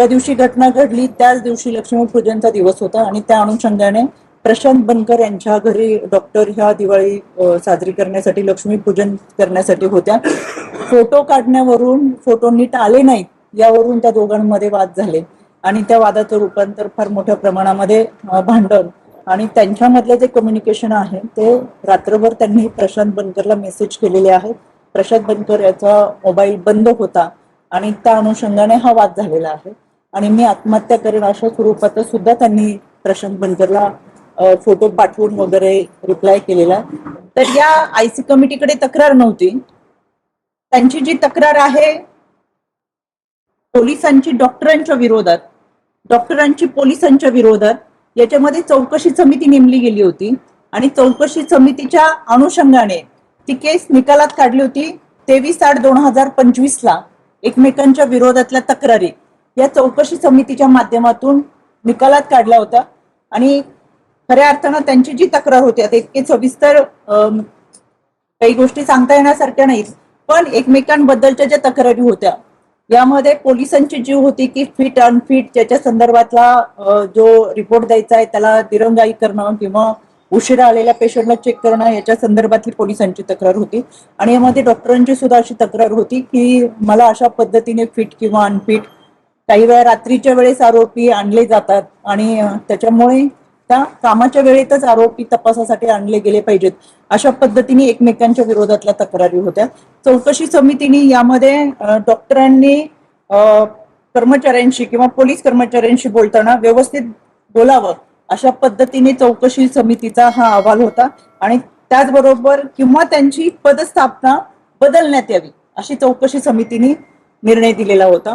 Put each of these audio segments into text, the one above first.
ज्या दिवशी घटना घडली त्याच दिवशी लक्ष्मी पूजनचा दिवस होता आणि त्या अनुषंगाने प्रशांत बनकर यांच्या घरी डॉक्टर ह्या दिवाळी साजरी करण्यासाठी लक्ष्मीपूजन करण्यासाठी होत्या. फोटो काढण्यावरून फोटो नीट आले नाहीत यावरून त्या दोघांमध्ये वाद झाले. आणि त्या वादाचं रूपांतर फार मोठ्या प्रमाणामध्ये भांडण आणि त्यांच्यामधलं जे कम्युनिकेशन आहे ते रात्रभर त्यांनी प्रशांत बनकरला मेसेज केलेले आहेत. प्रशांत बनकर याचा मोबाईल बंद होता आणि त्या अनुषंगाने हा वाद झालेला आहे. आणि मी आत्महत्या करेन अशा स्वरूपात सुद्धा त्यांनी प्रशांत बनकरला फोटो पाठवून वगैरे रिप्लाय केलेला. तर या आयसी कमिटीकडे तक्रार नव्हती. त्यांची जी तक्रार आहे पोलिसांची डॉक्टरांच्या विरोधात डॉक्टरांची पोलिसांच्या विरोधात याच्यामध्ये चौकशी समिती नेमली गेली होती. आणि चौकशी समितीच्या अनुषंगाने ती केस निकालात काढली होती तेवीस आठ दोन हजार पंचवीस ला एकमेकांच्या विरोधातल्या तक्रारी. या चौकशी समितीच्या माध्यमातून निकालात काढला होता. आणि खऱ्या अर्थानं त्यांची जी तक्रार होती आता इतके सविस्तर काही गोष्टी सांगता येण्यासारख्या नाहीत पण एकमेकांबद्दलच्या ज्या तक्रारी होत्या यामध्ये पोलिसांची जीव होती की फिट अनफिट ज्याच्या संदर्भातला जो रिपोर्ट द्यायचा आहे त्याला दिरंगाई करणं किंवा उशिरा आलेल्या पेशंटला चेक करणं याच्या संदर्भातली पोलिसांची तक्रार होती. आणि यामध्ये डॉक्टरांची सुद्धा अशी तक्रार होती की मला अशा पद्धतीने फिट किंवा अनफिट काही वेळा रात्रीच्या वेळेस आरोपी आणले जातात आणि त्याच्यामुळे त्या कामाच्या वेळेतच आरोपी तपासासाठी आणले गेले पाहिजेत. अशा पद्धतीने एकमेकांच्या विरोधातल्या तक्रारी होत्या. चौकशी समितीने यामध्ये डॉक्टरांनी कर्मचाऱ्यांशी किंवा पोलीस कर्मचाऱ्यांशी बोलताना व्यवस्थित बोलावं अशा पद्धतीने चौकशी समितीचा हा अहवाल होता आणि त्याचबरोबर किंवा त्यांची पदस्थापना बदलण्यात यावी अशी चौकशी समितीने निर्णय दिलेला होता.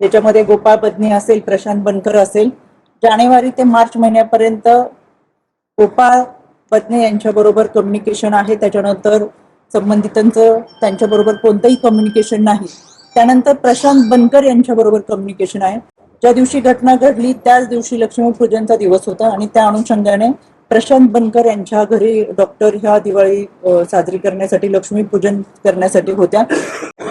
त्याच्यामध्ये गोपाळ बदने असेल प्रशांत बनकर असेल. जानेवारी ते मार्च महिन्यापर्यंत गोपाळ पत्नी यांच्याबरोबर कम्युनिकेशन आहे. त्याच्यानंतर संबंधितांचं त्यांच्याबरोबर कोणतंही कम्युनिकेशन नाही. त्यानंतर प्रशांत बनकर यांच्याबरोबर कम्युनिकेशन आहे. ज्या दिवशी घटना घडली त्याच दिवशी लक्ष्मीपूजनचा दिवस होता आणि त्या अनुषंगाने प्रशांत बनकर यांच्या घरी डॉक्टर ह्या दिवाळी साजरी करण्यासाठी लक्ष्मीपूजन करण्यासाठी होत्या.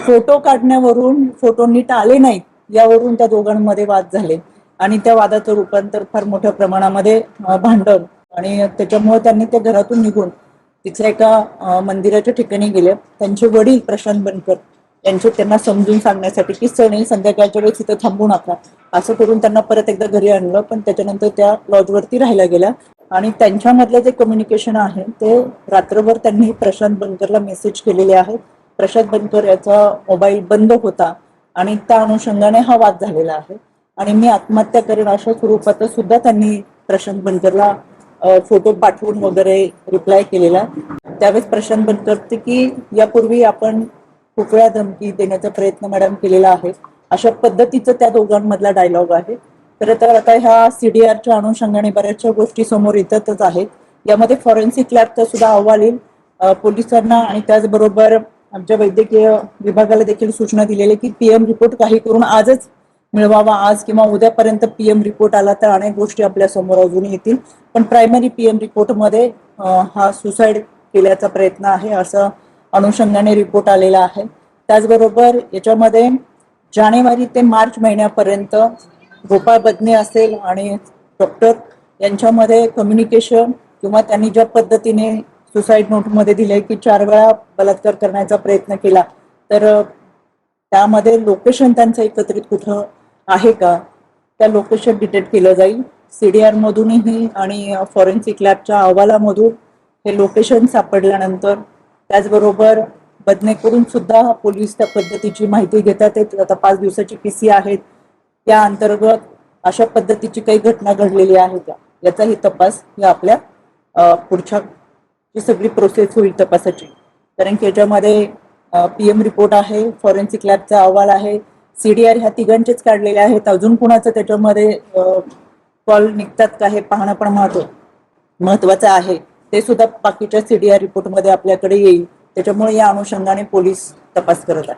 फोटो काढण्यावरून फोटो नीट आले नाहीत. यावरून त्या दोघांमध्ये वाद झाले. आणि त्या वादाचं रूपांतर फार मोठ्या प्रमाणामध्ये भांडण आणि त्याच्यामुळे त्यांनी त्या घरातून निघून तिथल्या एका मंदिराच्या ठिकाणी गेले. त्यांचे वडील प्रशांत बनकर यांचे त्यांना समजून सांगण्यासाठी की सण संध्याकाळच्या वेळेस तिथं थांबू नका. असं करून त्यांना परत एकदा घरी आणलं पण त्याच्यानंतर त्या लॉजवरती राहायला गेल्या. आणि त्यांच्यामधलं जे कम्युनिकेशन आहे ते रात्रभर त्यांनी प्रशांत बनकरला मेसेज केलेले आहेत प्रशांत बनकर याचा मोबाईल बंद होता. आणि त्या अनुषंगाने हा वाद झालेला आहे. आणि मी आत्महत्या करेन अशा स्वरूपात सुद्धा त्यांनी प्रशांत बनकरला फोटो पाठवून वगैरे रिप्लाय केलेला. त्यावेळेस प्रशांत बनकर की यापूर्वी आपण खूप वेळा धमकी देण्याचा प्रयत्न मॅडम केलेला आहे. अशा पद्धतीचं त्या दोघांमधला डायलॉग आहे. खरं तर आता ह्या सीडीआरच्या अनुषंगाने बऱ्याचशा गोष्टी समोर येतातच आहेत. यामध्ये फॉरेन्सिक लॅबचा सुद्धा अहवाल येईल. पोलिसांना आणि त्याचबरोबर आमच्या वैद्यकीय विभागाला देखील सूचना दिलेली आहे की पीएम रिपोर्ट काही करून आजच मिळवावा आज किंवा उद्यापर्यंत पीएम रिपोर्ट आला तर अनेक गोष्टी आपल्यासमोर अजून येतील. पण प्रायमरी पीएम रिपोर्टमध्ये हा सुसाईड केल्याचा प्रयत्न आहे असं अनुषंगाने रिपोर्ट आलेला आहे. त्याचबरोबर याच्यामध्ये जानेवारी ते मार्च महिन्यापर्यंत गोपाळ बदने असेल आणि डॉक्टर यांच्यामध्ये कम्युनिकेशन किंवा त्यांनी ज्या पद्धतीने सुसाईड नोटमध्ये दिले की चार वेळा बलात्कार करण्याचा प्रयत्न केला. तर त्यामध्ये लोकेशन त्यांचं एकत्रित कुठं आहे का? त्या लोकेशन डिटेक्ट केलं जाईल. सी डी आरमधूनही आणि फॉरेन्सिक लॅबच्या अहवालामधून हे लोकेशन सापडल्यानंतर त्याचबरोबर बदनेकडून सुद्धा पोलीस त्या पद्धतीची माहिती घेतात. आता पाच दिवसाची पी सी आहेत. त्या अंतर्गत अशा पद्धतीची काही घटना घडलेली आहे का? याचाही तपास या आपल्या पुढच्या जी सगळी प्रोसेस होईल तपासाची. कारण की याच्यामध्ये पीएम रिपोर्ट आहे फॉरेन्सिक लॅबचा अहवाल आहे सीडीआर ह्या तिघांचेच काढलेले आहेत. अजून कुणाचं त्याच्यामध्ये कॉल निघतात का हे पाहणं पण महत्त्व महत्वाचं आहे. ते सुद्धा बाकीच्या सीडीआर रिपोर्टमध्ये आपल्याकडे येईल. त्याच्यामुळे या अनुषंगाने पोलीस तपास करत आहेत.